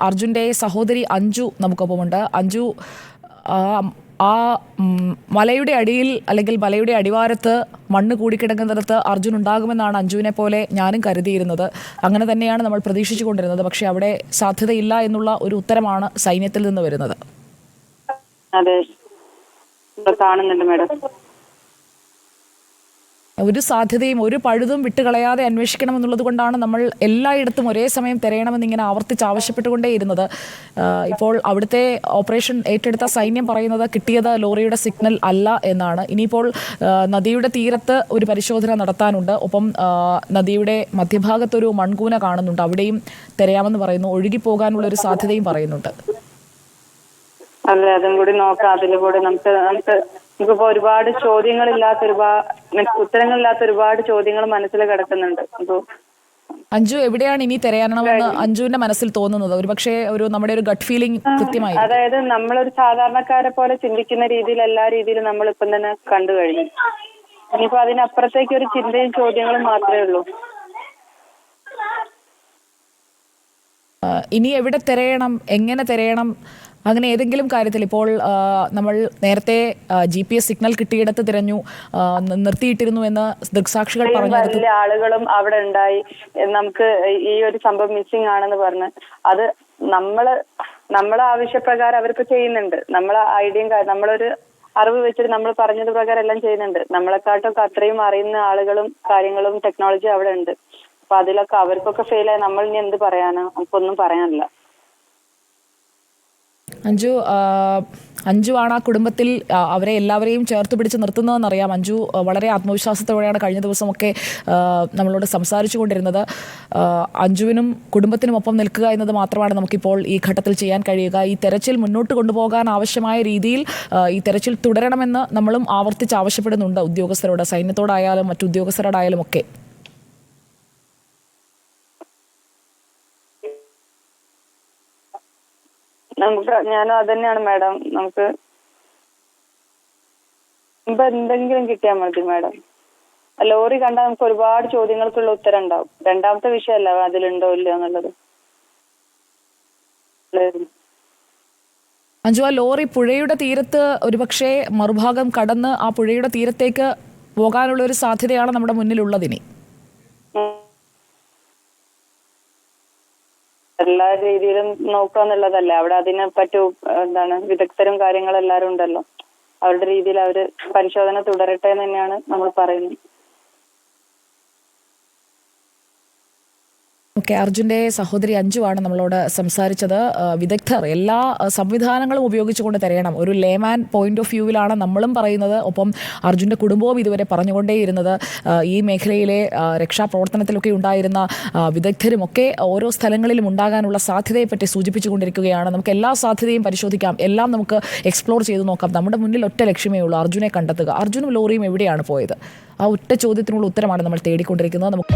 അർജുന്റെ സഹോദരി അഞ്ജു നമുക്കൊപ്പമുണ്ട്. അഞ്ജു ആ, മലയുടെ അടിയിൽ അല്ലെങ്കിൽ മലയുടെ അടിവാരത്ത് മണ്ണ് കൂടിക്കിടക്കുന്നിടത്ത് അർജുൻ ഉണ്ടാകുമെന്നാണ് അഞ്ജുവിനെ പോലെ ഞാനും കരുതിയിരുന്നത്. അങ്ങനെ തന്നെയാണ് നമ്മൾ പ്രതീക്ഷിച്ചു കൊണ്ടിരുന്നത് പക്ഷേ അവിടെ സാധ്യതയില്ല എന്നുള്ള ഒരു ഉത്തരമാണ് സൈന്യത്തിൽ നിന്ന് വരുന്നത്. അതെ. കാണുന്നുണ്ട് മാഡം. ഒരു സാധ്യതയും ഒരു പഴുതും വിട്ടുകളയാതെ അന്വേഷിക്കണമെന്നുള്ളത് കൊണ്ടാണ് നമ്മൾ എല്ലായിടത്തും ഒരേ സമയം തിരയണമെന്ന് ഇങ്ങനെ ആവർത്തിച്ച് ആവശ്യപ്പെട്ടുകൊണ്ടേയിരുന്നത് ഇപ്പോൾ അവിടുത്തെ ഓപ്പറേഷൻ ഏറ്റെടുത്ത സൈന്യം പറയുന്നത് കിട്ടിയത് ലോറിയുടെ സിഗ്നൽ അല്ല എന്നാണ്. ഇനിയിപ്പോൾ നദിയുടെ തീരത്ത് ഒരു പരിശോധന നടത്താനുണ്ട്. ഒപ്പം നദിയുടെ മധ്യഭാഗത്തൊരു മൺകൂന കാണുന്നുണ്ട്. അവിടെയും തിരയാമെന്ന് പറയുന്നു. ഒഴുകിപ്പോകാനുള്ള ഒരു സാധ്യതയും പറയുന്നുണ്ട്. അതെ അതും കൂടി നോക്കാം. അതിലൂടെ നമുക്ക് നമുക്ക് നമുക്കിപ്പോ ഒരുപാട് ചോദ്യങ്ങളില്ലാത്ത ഒരുപാട് ഉത്തരങ്ങളില്ലാത്ത ഒരുപാട് ചോദ്യങ്ങൾ മനസ്സിൽ കിടക്കുന്നുണ്ട്. അപ്പൊ അഞ്ജു എവിടെയാണ് ഇനി തിരയണമെന്ന് അഞ്ജുവിന്റെ മനസ്സിൽ തോന്നുന്നത്? ഒരുപക്ഷെ ഒരു നമ്മുടെ ഒരു ഗട്ട് ഫീലിംഗ് കൃത്യമായി അതായത് നമ്മളൊരു സാധാരണക്കാരെ പോലെ ചിന്തിക്കുന്ന രീതിയിൽ എല്ലാ രീതിയിലും നമ്മൾ ഇപ്പം തന്നെ കണ്ടു കഴിഞ്ഞു. ഇനിയിപ്പോ അതിനപ്പുറത്തേക്ക് ഒരു ചിന്തയും ചോദ്യങ്ങളും മാത്രമേ ഉള്ളൂ. ഇനി എവിടെ തിരയണം? എങ്ങനെ തിരയണം? അങ്ങനെ ഏതെങ്കിലും കാര്യത്തിൽ ഇപ്പോൾ നമ്മൾ നേരത്തെ ജി പി എസ് സിഗ്നൽ കിട്ടിയിടത്ത് തിരഞ്ഞു നിർത്തിയിട്ടിരുന്നു എന്ന് ദൃക്സാക്ഷികൾ പറഞ്ഞു വലിയ ആളുകളും അവിടെ ഉണ്ടായി. നമുക്ക് ഈ ഒരു സംഭവം മിസ്സിംഗ് ആണെന്ന് പറഞ്ഞ് അത് നമ്മൾ നമ്മളെ ആവശ്യപ്രകാരം അവർക്ക് ചെയ്യുന്നുണ്ട്. നമ്മളെ ഐഡിയയും നമ്മളൊരു അറിവ് വെച്ചിട്ട് നമ്മൾ പറഞ്ഞത് പ്രകാരം എല്ലാം ചെയ്യുന്നുണ്ട്. നമ്മളെക്കാട്ടൊക്കെ അത്രയും അറിയുന്ന ആളുകളും കാര്യങ്ങളും ടെക്നോളജി അവിടെ ഉണ്ട്. അപ്പൊ അതിലൊക്കെ അവർക്കൊക്കെ ഫെയിലായി ആയി നമ്മൾ ഇനി എന്ത് പറയാനോ? നമുക്കൊന്നും പറയാനില്ല. അഞ്ജു ആ, അഞ്ജു ആണ് ആ കുടുംബത്തിൽ അവരെ എല്ലാവരെയും ചേർത്ത് പിടിച്ച് നിർത്തുന്നതെന്നറിയാം. അഞ്ജു വളരെ ആത്മവിശ്വാസത്തോടെയാണ് കഴിഞ്ഞ ദിവസമൊക്കെ നമ്മളോട് സംസാരിച്ചു കൊണ്ടിരുന്നത്. അഞ്ജുവിനും കുടുംബത്തിനും ഒപ്പം നിൽക്കുക എന്നത് മാത്രമാണ് നമുക്കിപ്പോൾ ഈ ഘട്ടത്തിൽ ചെയ്യാൻ കഴിയുക. ഈ തെരച്ചിൽ മുന്നോട്ട് കൊണ്ടുപോകാൻ ആവശ്യമായ രീതിയിൽ ഈ തെരച്ചിൽ തുടരണമെന്ന് നമ്മളും ആവർത്തിച്ച് ആവശ്യപ്പെടുന്നുണ്ട് ഉദ്യോഗസ്ഥരോട് സൈന്യത്തോടായാലും മറ്റു ഉദ്യോഗസ്ഥരോടായാലും ഒക്കെ. നമുക്ക് ഞാനും അത് തന്നെയാണ് മാഡം. നമുക്ക് എന്തെങ്കിലും കിട്ടിയാൽ മതി മാഡം. ലോറി കണ്ടാൽ നമുക്ക് ഒരുപാട് ചോദ്യങ്ങൾക്കുള്ള ഉത്തരം ഉണ്ടാവും രണ്ടാമത്തെ വിഷയമല്ല അതിലുണ്ടോ ഇല്ല എന്നുള്ളത്. അഞ്ജു ആ ലോറി പുഴയുടെ തീരത്ത് ഒരുപക്ഷെ മറുഭാഗം കടന്ന് ആ പുഴയുടെ തീരത്തേക്ക് പോകാനുള്ള ഒരു സാധ്യതയാണ് നമ്മുടെ മുന്നിലുള്ളതിനി എല്ലാ രീതിയിലും നോക്കുക എന്നുള്ളതല്ലേ അവിടെ അതിനെ പറ്റൂ എന്താണ് വിദഗ്ധരും കാര്യങ്ങളും എല്ലാവരും ഉണ്ടല്ലോ. അവരുടെ രീതിയിൽ അവർ പരിശോധന തുടരട്ടെ എന്ന് തന്നെയാണ് നമ്മൾ പറയുന്നത്. ഓക്കെ അർജുന്റെ സഹോദരി അഞ്ജുവാണ് നമ്മളോട് സംസാരിച്ചത്. വിദഗ്ധർ എല്ലാ സംവിധാനങ്ങളും ഉപയോഗിച്ചുകൊണ്ട് തിരയണം. ഒരു ലേമാൻ പോയിന്റ് ഓഫ് വ്യൂവിലാണ് നമ്മളും പറയുന്നത്. ഒപ്പം അർജുന്റെ കുടുംബവും ഇതുവരെ പറഞ്ഞുകൊണ്ടേയിരുന്നത്. ഈ മേഖലയിലെ രക്ഷാപ്രവർത്തനത്തിലൊക്കെ ഉണ്ടായിരുന്ന വിദഗ്ധരും ഒക്കെ ഓരോ സ്ഥലങ്ങളിലും ഉണ്ടാകാനുള്ള സാധ്യതയെപ്പറ്റി സൂചിപ്പിച്ചുകൊണ്ടിരിക്കുകയാണ്. നമുക്ക് എല്ലാ സാധ്യതയും പരിശോധിക്കാം. എല്ലാം നമുക്ക് എക്സ്പ്ലോർ ചെയ്ത് നോക്കാം. നമ്മുടെ മുന്നിൽ ഒറ്റ ലക്ഷ്യമേ ഉള്ളൂ അർജുനെ കണ്ടെത്തുക. അർജുനും ലോറിയും എവിടെയാണ് പോയത്? ആ ഒറ്റ ചോദ്യത്തിനുള്ള ഉത്തരമാണ് നമ്മൾ തേടിക്കൊണ്ടിരിക്കുന്നത്. നമുക്ക്